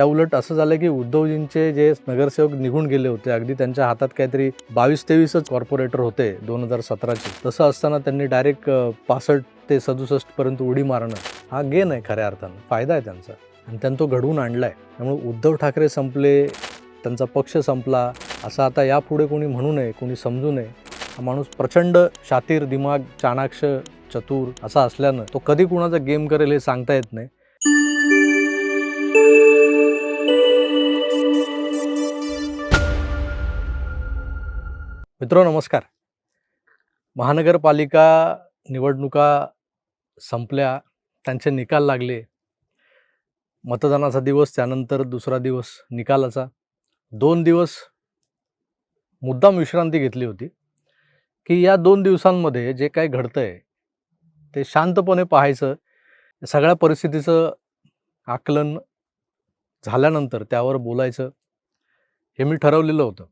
त्या उलट असं झालं की उद्धवजींचे जे नगरसेवक निघून गेले होते अगदी त्यांच्या हातात काहीतरी बावीस तेवीसच कॉर्पोरेटर होते दोन हजार सतराचे. तसं असताना त्यांनी डायरेक्ट पासष्ट ते सदुसष्ट पर्यंत उडी मारणं हा गेन आहे खऱ्या अर्थानं फायदा आहे त्यांचा. आणि त्यांनी तो घडवून आणलाय. त्यामुळे उद्धव ठाकरे संपले त्यांचा पक्ष संपला असं आता यापुढे कोणी म्हणू नये कोणी समजू नये. हा माणूस प्रचंड शातीर दिमाग चाणाक्ष चतुर असा असल्यानं तो कधी कुणाचा गेम करेल हे सांगता येत नाही. मित्रो नमस्कार. महानगरपालिका निवडणुका संपल्या त्यांचे निकाल लागले. मतदानाचा दिवस त्यानंतर दुसरा दिवस निकालाचा. दोन दिवस मुद्दाम विश्रांती घेतली होती की या दोन दिवसांमध्ये जे काही आहे ते शांतपणे पाहायचं सगळ्या परिस्थितीचं आकलन झाल्यानंतर त्यावर बोलायचं हे मी ठरवलेलं होतं.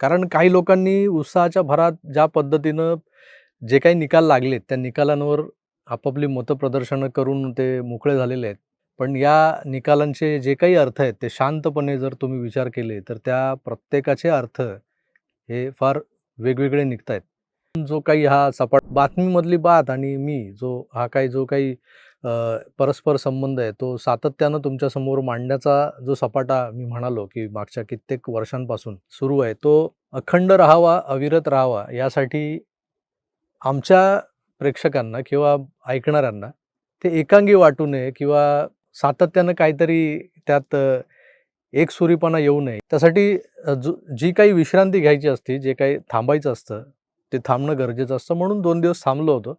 कारण काही लोकांनी उत्साहाच्या भरात ज्या पद्धतीनं जे काही निकाल लागलेत त्या निकालांवर आपापली मतप्रदर्शनं करून ते मोकळे झालेले आहेत. पण या निकालांचे जे काही अर्थ आहेत ते शांतपणे जर तुम्ही विचार केले तर त्या प्रत्येकाचे अर्थ हे फार वेगवेगळे निघत आहेत जो काही हा सपाट बातमीमधली बात आणि मी जो हा काही जो काही परस्पर संबंध आहे. तो सातत्यानं तुमच्यासमोर मांडण्याचा जो सपाटा मी म्हणालो की मागच्या कित्येक वर्षांपासून सुरू आहे तो अखंड राहावा अविरत राहावा यासाठी आमच्या प्रेक्षकांना किंवा ऐकणाऱ्यांना ते एकांगी वाटू नये किंवा सातत्यानं काहीतरी त्यात एकसुरीपणा येऊ नये. त्यासाठी जी काही विश्रांती घ्यायची असते जे काही थांबायचं असतं ते थांबणं गरजेचं असतं. म्हणून दोन दिवस थांबलो होतो.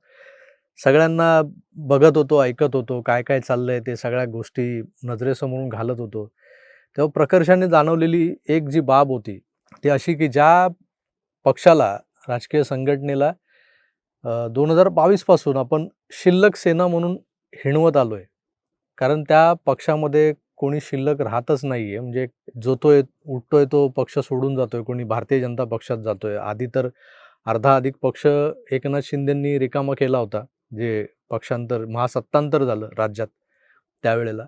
सगळ्यांना बघत होतो ऐकत होतो काय काय चाललंय ते सगळ्या गोष्टी नजरेसमोरून घालत होतो. तेव्हा प्रकर्षाने जाणवलेली एक जी बाब होती ती अशी की ज्या पक्षाला राजकीय संघटनेला दोन हजार बावीसपासून आपण शिल्लक सेना म्हणून हिणवत आलो आहे कारण त्या पक्षामध्ये कोणी शिल्लक राहतच नाही आहे म्हणजे जो तो येत- उठतोय तो पक्ष सोडून जातोय. कोणी भारतीय जनता पक्षात जातोय. आधी तर अर्धा अधिक पक्ष एकनाथ शिंदेंनी रिकामा केला होता. जे पक्षांतर महासत्तांतर झालं राज्यात त्यावेळेला.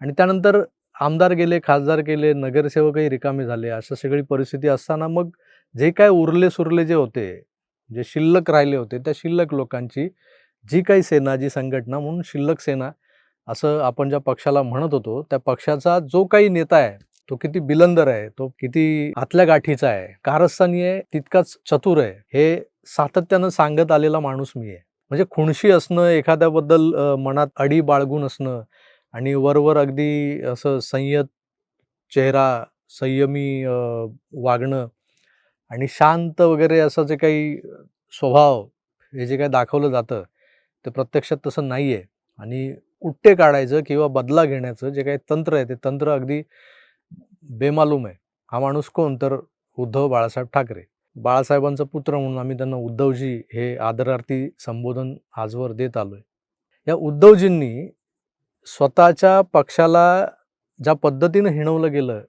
आणि त्यानंतर आमदार गेले खासदार गेले नगरसेवकही रिकामे झाले असं सगळी परिस्थिती असताना मग जे काय उरले सुरले जे होते जे शिल्लक राहिले होते त्या शिल्लक लोकांची जी काही सेना जी संघटना म्हणून शिल्लक सेना असं आपण ज्या पक्षाला म्हणत होतो त्या पक्षाचा जो काही नेता आहे तो किती बिलंदर आहे तो किती आतल्या गाठीचा आहे कारस्थानी आहे तितकाच चतुर आहे हे सातत्यानं सांगत आलेला माणूस मी आहे. म्हणजे खुणशी असणं एखाद्याबद्दल मनात अडी बाळगून असणं आणि वरवर अगदी असं संयत चेहरा संयमी वागणं आणि शांत वगैरे असं जे काही स्वभाव हे जे काही दाखवलं जातं ते प्रत्यक्षात तसं नाही आहे आणि उट्टे काढायचं किंवा बदला घेण्याचं जे काही तंत्र आहे ते तंत्र अगदी बेमालूम आहे. हा माणूस कोण? तर उद्धव बाळासाहेब ठाकरे. बाळासाहेबांचा पुत्र म्हणून आम्ही त्यांना उद्धवजी हे आदरार्थी संबोधन आजवर देत आलोय. या उद्धवजींनी स्वतःच्या पक्षाला ज्या पद्धतीनं हिणवलं गेलं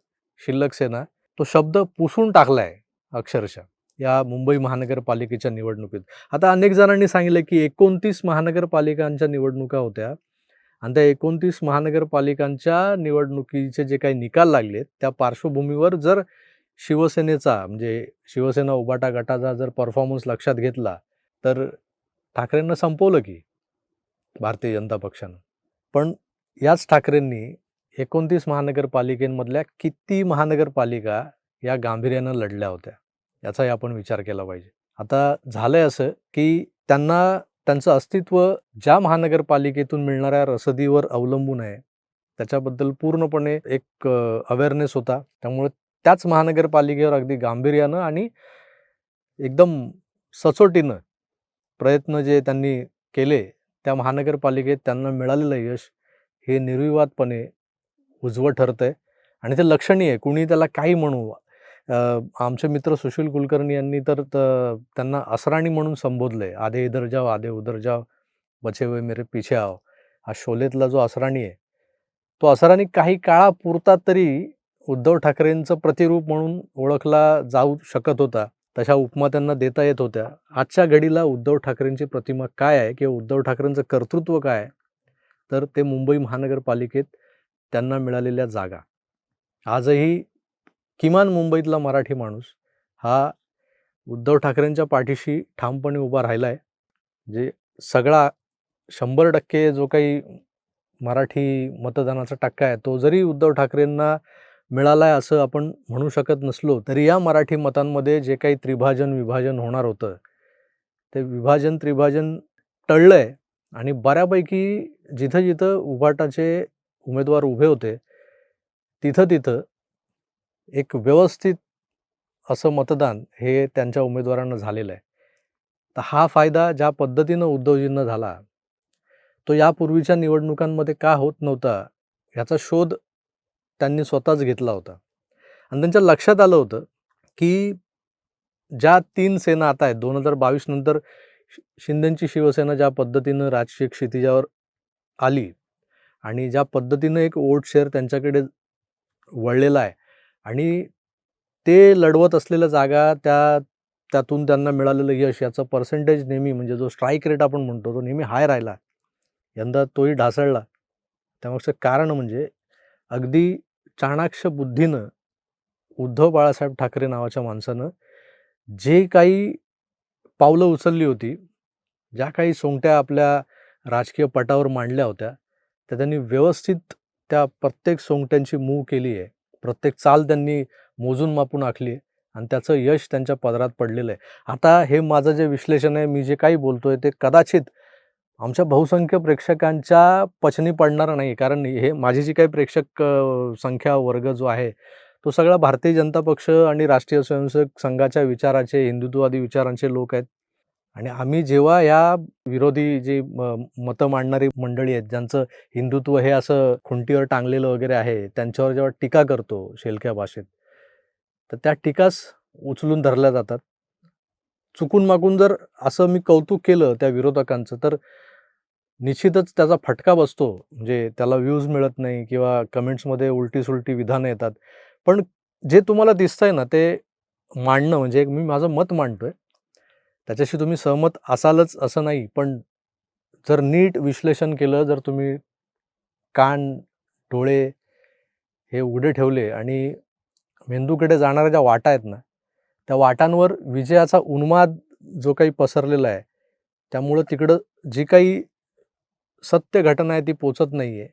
शिल्लक सेना तो शब्द पुसून टाकलाय अक्षरशः या मुंबई महानगरपालिकेच्या निवडणुकीत. आता अनेक जणांनी सांगितलं की एकोणतीस महानगरपालिकांच्या निवडणुका होत्या आणि त्या एकोणतीस महानगरपालिकांच्या निवडणुकीचे जे काही निकाल लागलेत त्या पार्श्वभूमीवर जर शिवसेनेचा म्हणजे शिवसेना उबाटा गटाचा जर परफॉर्मन्स लक्षात घेतला तर ठाकरेंना संपवलं की भारतीय जनता पक्षानं. पण याच ठाकरेंनी एकोणतीस महानगरपालिकेमधल्या किती महानगरपालिका या गांभीर्यानं लढल्या होत्या याचाही आपण विचार केला पाहिजे. आता झालंय असं की त्यांना त्यांचं अस्तित्व ज्या महानगरपालिकेतून मिळणाऱ्या रसदीवर अवलंबून आहे त्याच्याबद्दल पूर्णपणे एक अवेअरनेस होता. त्यामुळे त्याच महानगरपालिकेवर अगदी गांभीर्यानं आणि एकदम सचोटीनं प्रयत्न जे त्यांनी केले त्या महानगरपालिकेत त्यांना मिळालेलं यश हे निर्विवादपणे उजवं ठरतं आहे आणि ते लक्षणीय. आहे कुणी त्याला काही म्हणू आमचे मित्र सुशील कुलकर्णी यांनी तर त- त्यांना असराणी म्हणून संबोधलं आहे आधे इधर जाव आधे उधर जाव बचे वे मेरे पीछे आव हा शोलेतला जो असराणी आहे तो असराणी काही काळापुरता तरी उद्धव ठाकरेंचं प्रतिरूप म्हणून ओळखला जाऊ शकत होता. तशा उपमा त्यांना देता येत होत्या. आजच्या घडीला उद्धव ठाकरेंची प्रतिमा काय आहे किंवा उद्धव ठाकरेंचं कर्तृत्व काय आहे? तर ते मुंबई महानगरपालिकेत त्यांना मिळालेल्या जागा. आजही किमान मुंबईतला मराठी माणूस हा उद्धव ठाकरेंच्या पाठीशी ठामपणे उभा राहिला आहे जे सगळा शंभर टक्के जो काही मराठी मतदानाचा टक्का आहे तो जरी उद्धव ठाकरेंना मिळाला आहे असं आपण म्हणू शकत नसलो तरी या मराठी मतांमध्ये जे काही त्रिभाजन विभाजन होणार होतं ते विभाजन त्रिभाजन टळलं आहे आणि बऱ्यापैकी जिथं जिथं उभाटाचे उमेदवार उभे होते तिथं तिथं एक व्यवस्थित असं मतदान हे त्यांच्या उमेदवारांना झालेलं आहे तर हा फायदा ज्या पद्धतीनं उद्धवजींना झाला तो यापूर्वीच्या निवडणुकांमध्ये का होत नव्हता याचा शोध त्यांनी स्वतःच घेतला होता. आणि त्यांच्या लक्षात आलं होतं की ज्या तीन सेना आता आहेत दोन हजार बावीस नंतर शि- शिंदेची शिवसेना ज्या पद्धतीनं राजकीय क्षितिजावर आली आणि ज्या पद्धतीनं एक वोट शेअर त्यांच्याकडे वळलेला आहे आणि ते लढवत असलेल्या जागा त्या त्यातून त्यांना मिळालेलं यश याचं पर्सेंटेज नेहमी म्हणजे जो स्ट्राईक रेट आपण म्हणतो तो नेहमी हाय राहिला. यंदा तोही ढासळला. त्यामागचं कारण म्हणजे अगदी चाणाक्ष बुद्धीनं उद्धव बाळासाहेब ठाकरे नावाच्या माणसानं जे काही पावलं उचलली होती ज्या काही सोंगट्या आपल्या राजकीय पटावर मांडल्या होत्या त्या त्यांनी व्यवस्थित त्या प्रत्येक सोंगट्यांची मूव केली आहे. प्रत्येक चाल त्यांनी मोजून मापून आखली आहे आणि त्याचं यश त्यांच्या पदरात पडलेलं आहे. आता हे माझं जे विश्लेषण आहे मी जे काही बोलतोय ते कदाचित आमच्या बहुसंख्य प्रेक्षकांच्या पचनी पडणार नाही. कारण हे माझी जी काही प्रेक्षक संख्या वर्ग जो आहे तो सगळा भारतीय जनता पक्ष आणि राष्ट्रीय स्वयंसेवक संघाच्या विचाराचे हिंदुत्ववादी विचारांचे लोक आहेत. आणि आम्ही जेव्हा या विरोधी जी म- मतं मांडणारी मंडळी आहेत ज्यांचं हिंदुत्व हे असं खुंटीवर टांगलेलं वगैरे आहे त्यांच्यावर जेव्हा टीका करतो शेलक्या भाषेत तर त्या टीकाच उचलून धरल्या जातात. चुकून मागून जर असं मी कौतुक केलं त्या विरोधकांचं तर निश्चितच त्याचा फटका बसतो. म्हणजे त्याला व्ह्यूज मिळत नाही किंवा कमेंट्समध्ये उलटी सुलटी विधानं येतात. पण जे तुम्हाला दिसतंय ना ते मांडणं म्हणजे एक मी माझं मत मांडतोय. त्याच्याशी तुम्ही सहमत असालच असं नाही. पण जर नीट विश्लेषण केलं जर तुम्ही कान डोळे हे उघडे ठेवले आणि मेंदूकडे जाणाऱ्या ज्या वाटा आहेत ना त्या वाटांवर विजयाचा उन्माद जो काही पसरलेला आहे त्यामुळं तिकडं जी काही सत्य घटना आहे ती पोचत नाही आहे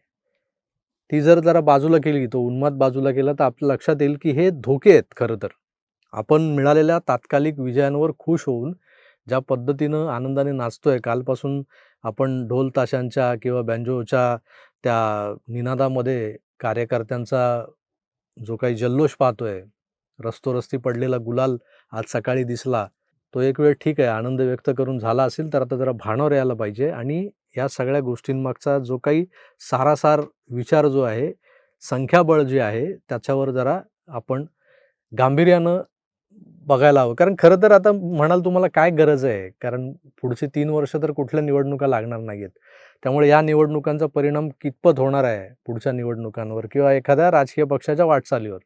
ती जर जरा बाजूला केली तो उन्माद बाजूला केला तर आपल्या लक्षात येईल की हे धोके आहेत खरं तर. आपण मिळालेल्या तात्कालिक विजयांवर खुश होऊन ज्या पद्धतीनं आनंदाने नाचतोय कालपासून आपण ढोल ताशांच्या किंवा बँजोच्या त्या निनादामध्ये कार्यकर्त्यांचा जो काही जल्लोष पाहतोय रस्तोरस्ती पडलेला गुलाल आज सकाळी दिसला तो एक वेळ ठीक आहे आनंद व्यक्त करून झाला असेल तर आता जरा भाणावर यायला पाहिजे आणि या सगळ्या गोष्टींमागचा जो काही सारासार विचार जो आहे संख्याबळ जे आहे त्याच्यावर जरा आपण गांभीर्यानं बघायला हवं. कारण खरं तर आता म्हणाल तुम्हाला काय गरज आहे? कारण पुढचे तीन वर्ष तर कुठल्या निवडणुका लागणार नाही आहेत त्यामुळे या निवडणुकांचा परिणाम कितपत होणार आहे पुढच्या निवडणुकांवर किंवा एखाद्या राजकीय पक्षाच्या वाटचालीवर?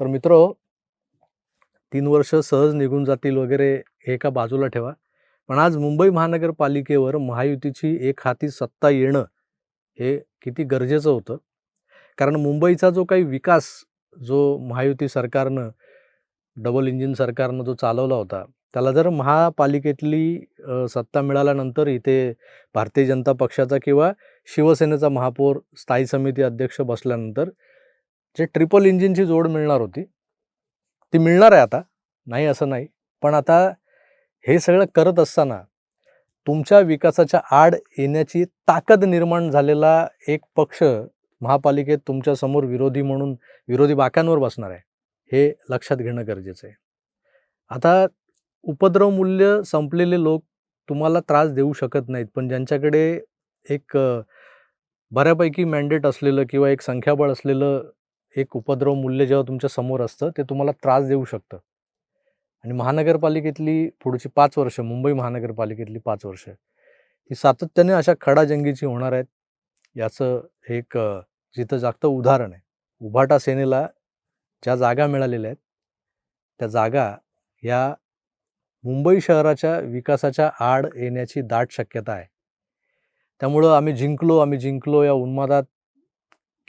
तर मित्र तीन वर्ष सहज निघून जातील वगैरे हे एका बाजूला ठेवा. पण आज मुंबई महानगरपालिकेवर महायुतीची एक हाती सत्ता येणं हे किती गरजेचं होतं. कारण मुंबईचा जो काही विकास जो महायुती सरकारनं डबल इंजिन सरकारनं जो चालवला होता त्याला जर महापालिकेतली सत्ता मिळाल्यानंतर इथे भारतीय जनता पक्षाचा किंवा शिवसेनेचा महापौर स्थायी समिती अध्यक्ष बसल्यानंतर जे ट्रिपल इंजिनची जोड मिळणार होती ती मिळणार आहे आता. नाही असं नाही. पण आता हे सगळं करत असताना तुमच्या विकासाच्या आड येण्याची ताकद निर्माण झालेला एक पक्ष महापालिकेत तुमच्यासमोर विरोधी म्हणून विरोधी बाकांवर बसणार आहे. हे लक्षात घेणं गरजेचं आहे. आता उपद्रव मूल्य संपलेले लोक तुम्हाला त्रास देऊ शकत नाहीत पण ज्यांच्याकडे एक बऱ्यापैकी मॅन्डेट असलेलं किंवा एक संख्याबळ असलेलं एक उपद्रव मूल्य जेव्हा तुमच्यासमोर असतं ते तुम्हाला त्रास देऊ शकतं. आणि महानगरपालिकेतली पुढची पाच वर्ष मुंबई महानगरपालिकेतली पाच वर्ष ही सातत्याने अशा खडाजंगीची होणार आहेत. याचं एक जिथं जागतं उदाहरण आहे. उभाटा सेनेला ज्या जागा मिळालेल्या आहेत त्या जागा या मुंबई शहराच्या विकासाच्या आड येण्याची दाट शक्यता आहे. त्यामुळं आम्ही जिंकलो आम्ही जिंकलो या उन्मादात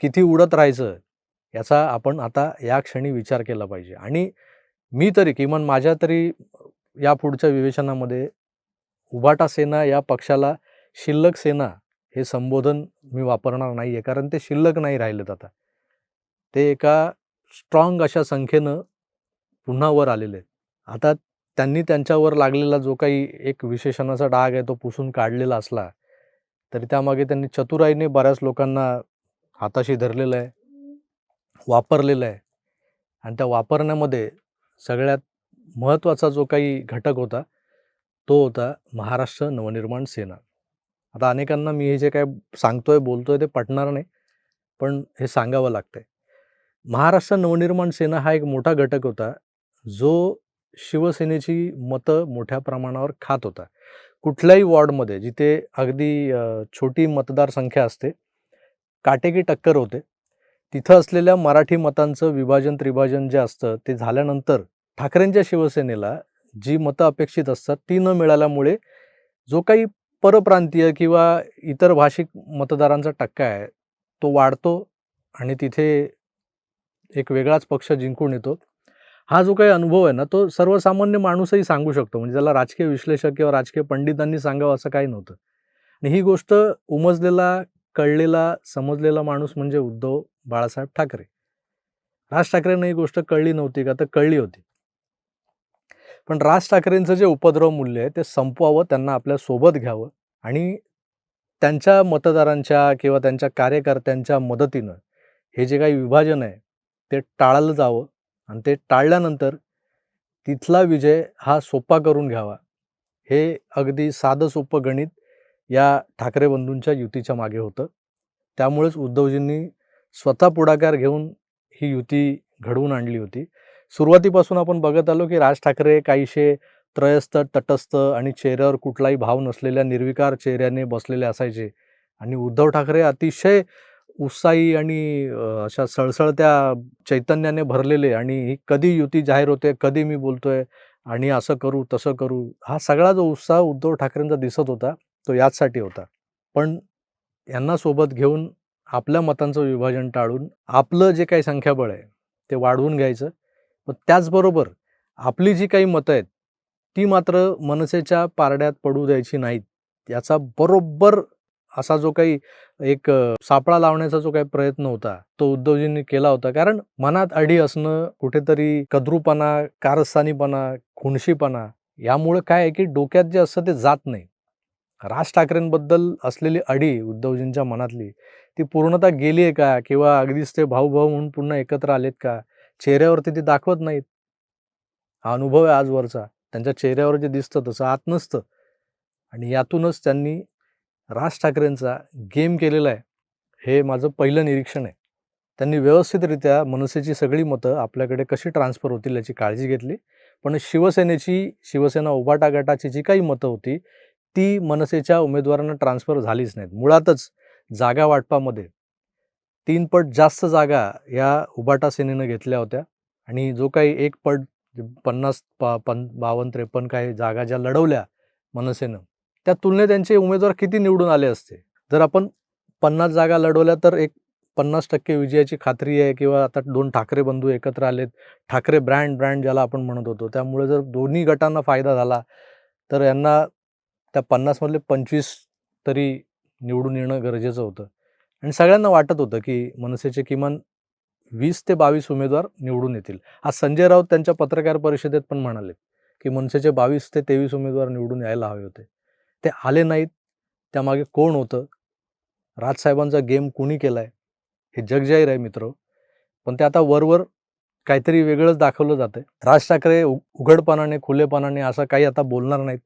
किती उडत राहायचं याचा आपण आता या क्षणी विचार केला पाहिजे. आणि मी तरी किमान माझ्या तरी या पुढच्या विवेचनामध्ये उभाटा सेना या पक्षाला शिल्लक सेना हे संबोधन मी वापरणार नाही आहे कारण ते शिल्लक नाही राहिलेत आता. ते एका स्ट्रॉंग अशा संख्येनं पुन्हा वर आलेले आहेत. आता त्यांनी त्यांच्यावर लागलेला जो काही एक विशेषणाचा डाग आहे तो पुसून काढलेला असला तरी त्यामागे त्यांनी चतुराईने बऱ्याच लोकांना हाताशी धरलेलं आहे वापरलेलं आहे. आणि त्या वापरण्यामध्ये सगळ्यात महत्त्वाचा जो काही घटक होता तो होता महाराष्ट्र नवनिर्माण सेना. आता अनेकांना मी हे जे काय सांगतोय बोलतोय ते पटणार नाही पण हे सांगावं लागतंय. महाराष्ट्र नवनिर्माण सेना हा एक मोठा घटक होता जो शिवसेनेची मतं मोठ्या प्रमाणावर खात होता. कुठल्याही वॉर्डमध्ये जिथे अगदी छोटी मतदारसंख्या असते काटेकी टक्कर होते तिथं असलेल्या मराठी मतांचं विभाजन त्रिभाजन जे असतं ते झाल्यानंतर ठाकरेंच्या शिवसेनेला जी मतं अपेक्षित असतात ती न मिळाल्यामुळे जो काही परप्रांतीय किंवा इतर भाषिक मतदारांचा टक्का आहे तो वाढतो आणि तिथे एक वेगळाच पक्ष जिंकून येतो. हा जो काही अनुभव आहे ना तो सर्वसामान्य माणूसही सांगू शकतो. म्हणजे त्याला राजकीय विश्लेषक किंवा राजकीय पंडितांनी सांगावं असं काही नव्हतं. आणि ही गोष्ट उमजलेला कळलेला समजलेला माणूस म्हणजे उद्धव बाळासाहेब ठाकरे. राज ठाकरेंना ही गोष्ट कळली नव्हती का? तर कळली होती. पण राज ठाकरेंचं जे उपद्रव मूल्य आहे ते संपवावं त्यांना आपल्यासोबत घ्यावं आणि त्यांच्या मतदारांच्या किंवा त्यांच्या कार्यकर्त्यांच्या मदतीनं हे जे काही विभाजन आहे ते टाळलं जावं आणि ते टाळल्यानंतर तिथला विजय हा सोपा करून घ्यावा. हे अगदी साधं सोपं गणित या ठाकरे बंधूंच्या युतीच्या मागे होतं. त्यामुळेच उद्धवजींनी स्वतः पुढाकार घेऊन ही युती घडवून आणली होती. सुरुवातीपासून आपण बघत आलो की राज ठाकरे काहीशे त्रयस्थ तटस्थ आणि चेहऱ्यावर कुठलाही भाव नसलेल्या निर्विकार चेहऱ्याने बसलेले असायचे. आणि उद्धव ठाकरे अतिशय उत्साही आणि अशा सळसळत्या चैतन्याने भरलेले आणि ही कधी युती जाहीर होते कधी मी बोलतोय आणि असं करू तसं करू हा सगळा जो उत्साह उद्धव ठाकरेंचा दिसत होता तो याचसाठी होता. पण यांना सोबत घेऊन आपल्या मतांचं विभाजन टाळून आपलं जे काही संख्याबळ आहे ते वाढवून घ्यायचं. व त्याचबरोबर आपली जी काही मतं आहेत ती मात्र मनसेच्या पारड्यात पडू द्यायची नाहीत. याचा बरोबर असा जो काही एक सापळा लावण्याचा जो काही प्रयत्न होता तो उद्धवजींनी केला होता. कारण मनात अडी असणं कुठेतरी कद्रूपणा कारस्थानीपणा खुणशीपणा यामुळे काय आहे की डोक्यात जे असतं ते जात नाही. राज ठाकरेंबद्दल असलेली अडी उद्धवजींच्या मनातली ती पूर्णतः गेली आहे का? किंवा अगदीच ते भाऊ भाऊ म्हणून पुन्हा एकत्र आलेत का? चेहऱ्यावरती ते दाखवत नाहीत? हा अनुभव आहे आजवरचा. त्यांच्या चेहऱ्यावर जे दिसतं तसं आत नसतं. आणि यातूनच त्यांनी राज ठाकरेंचा गेम केलेला आहे. हे माझं पहिलं निरीक्षण आहे. त्यांनी व्यवस्थितरित्या मनसेची सगळी मतं आपल्याकडे कशी ट्रान्सफर होतील याची काळजी घेतली. पण शिवसेनेची शिवसेना उभाटा गटाची जी काही मतं होती ती मनसेच्या उमेदवारांना ट्रान्सफर झालीच नाहीत. मुळातच जागा वाटपामध्ये तीन पट जास्त जागा या उबाटा सेनेनं घेतल्या होत्या आणि जो काही एक पट पन्नास पा पन बावन्न त्रेपन्न काही जागा ज्या लढवल्या मनसेनं त्या तुलनेत त्यांचे उमेदवार किती निवडून आले असते? जर आपण पन्नास जागा लढवल्या तर एक पन्नास टक्के विजयाची खात्री आहे किंवा आता दोन ठाकरे बंधू एकत्र आलेत ठाकरे ब्रँड ब्रँड ज्याला आपण म्हणत होतो त्यामुळे जर दोन्ही गटांना फायदा झाला तर यांना त्या पन्नासमधले पंचवीस तरी निवडून येणं गरजेचं होतं. आणि सगळ्यांना वाटत होतं की मनसेचे किमान वीस ते बावीस उमेदवार निवडून येतील. आज संजय राऊत त्यांच्या पत्रकार परिषदेत पण म्हणाले की मनसेचे बावीस ते तेवीस उमेदवार निवडून यायला हवे होते. ते आले नाहीत. त्यामागे कोण होतं? राजसाहेबांचा गेम कुणी केला आहे हे जगजाहीर आहे मित्र. पण ते आता वरवर काहीतरी वेगळंच दाखवलं जातं राज ठाकरे उ- उघडपणाने खुलेपणाने असं काही आता बोलणार नाहीत.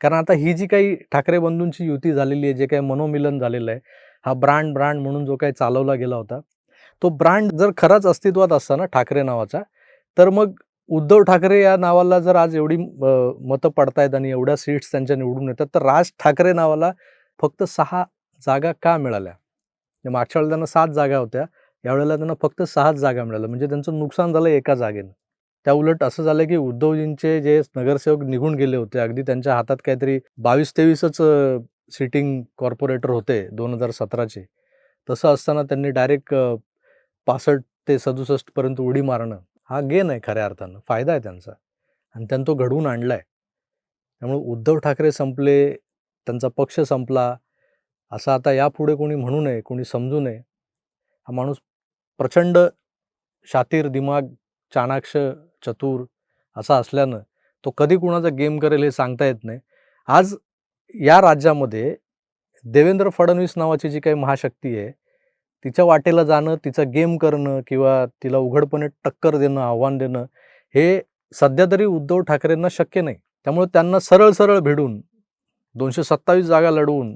कारण आता ही जी काही ठाकरे बंधूंची युती झालेली आहे जे काही मनोमिलन झालेलं आहे हा ब्रँड ब्रँड म्हणून जो काही चालवला गेला होता तो ब्रँड जर खरंच अस्तित्वात असताना ठाकरे नावाचा तर मग उद्धव ठाकरे या नावाला जर आज एवढी मतं पडतायत आणि एवढ्या सीट्स त्यांच्या निवडून येतात तर राज ठाकरे नावाला फक्त सहा जागा का मिळाल्या? मागच्या वेळेला त्यांना सात जागा होत्या यावेळेला त्यांना फक्त सहाच जागा मिळाल्या म्हणजे त्यांचं नुकसान झालं एका जागेनं. त्या उलट असं झालं की उद्धवजींचे जे नगरसेवक निघून गेले होते अगदी त्यांच्या हातात काहीतरी बावीस तेवीसच सिटिंग कॉर्पोरेटर होते दोन हजार सतराचे. तसं असताना त्यांनी डायरेक्ट पासष्ट ते सदुसष्टपर्यंत उडी मारणं हा गेन आहे खऱ्या अर्थानं फायदा आहे त्यांचा. आणि त्यांनी तो घडवून आणला आहे त्यामुळे उद्धव ठाकरे संपले त्यांचा पक्ष संपला. असं आता यापुढे कोणी म्हणू नये कोणी समजू नये. हा माणूस प्रचंड शातीर दिमाग चाणाक्ष चतुर असा असल्यानं तो कधी कुणाचा गेम करेल हे सांगता येत नाही. आज या राज्यामध्ये देवेंद्र फडणवीस नावाची जी काही महाशक्ती आहे तिच्या वाटेला जाणं तिचा गेम करणं किंवा तिला उघडपणे टक्कर देणं आव्हान देणं हे सध्या तरी उद्धव ठाकरेंना शक्य नाही. त्यामुळे त्यांना सरळ सरळ भिडून दोनशे सत्तावीस जागा लढवून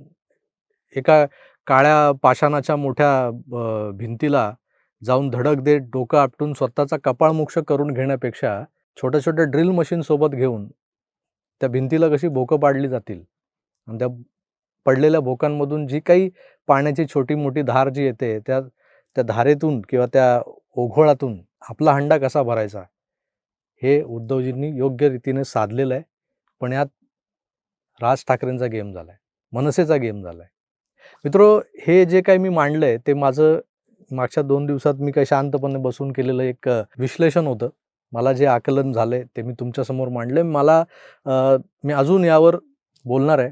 एका काळ्या पाषाणाच्या मोठ्या भिंतीला जाऊन धडक देत डोकं आपटून स्वतःचा कपाळमोक्ष करून घेण्यापेक्षा छोट्या छोट्या ड्रिल मशीन सोबत घेऊन त्या भिंतीला कशी भोकं पाडली जातील? आणि त्या पडलेल्या भोकांमधून जी काही पाण्याची छोटी मोठी धार जी येते त्या त्या धारेतून किंवा त्या ओघोळातून आपला हंडा कसा भरायचा? हे उद्धवजींनी योग्य रीतीने साधलेलं आहे. पण यात राज ठाकरेंचा गेम झाला आहे मनसेचा गेम झाला आहे मित्रो हे जे काही मी मांडलं आहे ते माझं मागच्या दोन दिवसात मी काही शांतपणे बसून केलेलं एक विश्लेषण होतं. मला जे आकलन झालं आहे ते मी तुमच्यासमोर मांडलं आहे मला मी अजून यावर बोलणार आहे.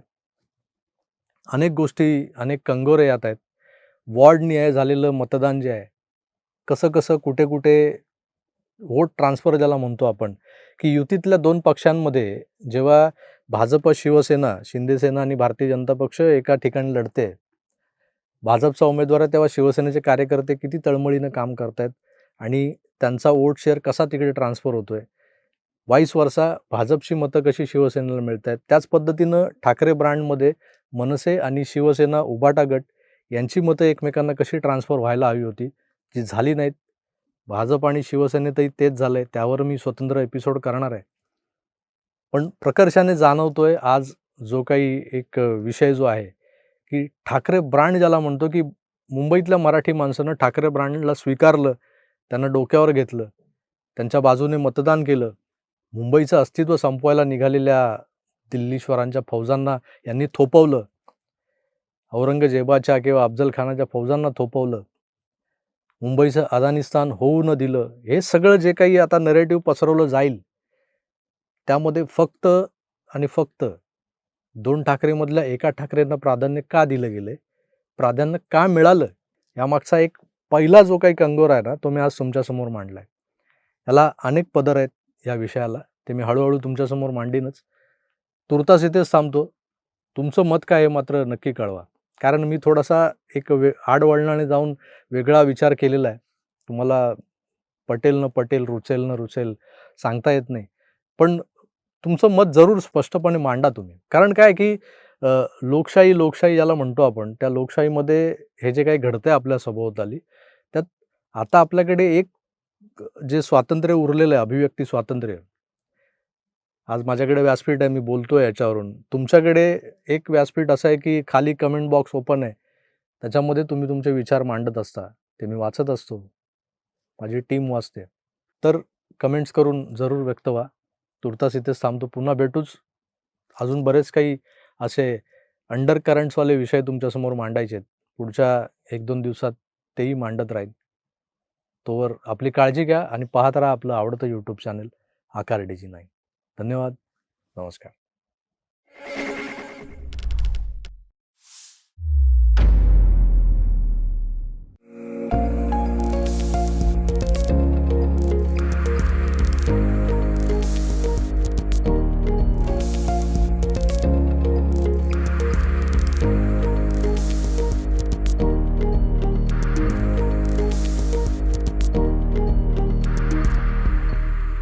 अनेक गोष्टी अनेक कंगोरे यात आहेत. वॉर्ड निहाय झालेलं मतदान जे आहे कसं कसं कुठे कुठे वोट ट्रान्सफर ज्याला म्हणतो आपण की युतीतल्या दोन पक्षांमध्ये जेव्हा भाजप शिवसेना शिंदेसेना आणि भारतीय जनता पक्ष एका ठिकाणी लढते भाजपचा उमेदवार आहे तेव्हा शिवसेनेचे कार्यकर्ते किती तळमळीनं काम करतायत आणि त्यांचा वोट शेअर कसा तिकडे ट्रान्सफर होतोय? वाईस वर्षा भाजपची मतं कशी शिवसेनेला मिळत आहेत त्याच पद्धतीनं ठाकरे ब्रँडमध्ये मनसे आणि शिवसेना उबाटा गट यांची मतं एकमेकांना कशी ट्रान्सफर व्हायला हवी होती जी झाली नाहीत? भाजप आणि शिवसेनेतही तेच झालंय त्यावर मी स्वतंत्र एपिसोड करणार आहे. पण प्रकर्षाने जाणवतोय आज जो काही एक विषय जो आहे की ठाकरे ब्रँड ज्याला म्हणतो की मुंबईतल्या मराठी माणसानं ठाकरे ब्रँडला स्वीकारलं त्यांना डोक्यावर घेतलं त्यांच्या बाजूने मतदान केलं मुंबईचं अस्तित्व संपवायला निघालेल्या दिल्लीश्वरांच्या फौजांना यांनी थोपवलं औरंगजेबाच्या किंवा अफजल खानाच्या फौजांना थोपवलं मुंबईचं अदानिस्तान होऊ न दिलं हे सगळं जे काही आता नरेटिव्ह पसरवलं जाईल त्यामध्ये फक्त आणि फक्त दोन ठाकरेमधल्या एका ठाकरेंना प्राधान्य का दिलं गेलं प्राधान्य का मिळालं? यामागचा एक पहिला जो काही कंगोर आहे ना तो मी आज तुमच्यासमोर मांडला आहे याला अनेक पदर आहेत या विषयाला. ते मी हळूहळू तुमच्यासमोर मांडीनच. तुर्तास इथेच थांबतो. तुमचं मत काय आहे मात्र नक्की कळवा. कारण मी थोडासा एक वे आडवळणाने जाऊन वेगळा विचार केलेला आहे. तुम्हाला पटेल न पटेल रुचेल न रुचेल सांगता येत नाही. पण तुमचं मत जरूर स्पष्टपणे मांडा तुम्ही. कारण काय की लोकशाही लोकशाही ज्याला म्हणतो आपण त्या लोकशाहीमध्ये हे जे काही घडतंय आपल्या सभोवताली त्यात आता आपल्याकडे एक जे स्वातंत्र्य उरलेलं आहे अभिव्यक्ती स्वातंत्र्य. आज माझ्याकडे व्यासपीठ आहे मी बोलतोय याच्यावरून. तुमच्याकडे एक व्यासपीठ असं आहे की खाली कमेंट बॉक्स ओपन आहे. त्याच्यामध्ये तुम्ही तुमचे विचार मांडत असता. ते मी वाचत असतो. माझी टीम वाचते. तर कमेंट्स करून जरूर व्यक्त व्हा. तुर्तास इथेच थांबतो. पुन्हा भेटूच. अजून बरेच काही असे अंडर करंट्सवाले विषय तुमच्यासमोर मांडायचे आहेत. पुढच्या एक दोन दिवसात तेही मांडत राहील. तोवर आपली काळजी घ्या आणि पाहत राहा आपलं आवडतं यूट्यूब चॅनल आकार डीजी नाही धन्यवाद. नमस्कार.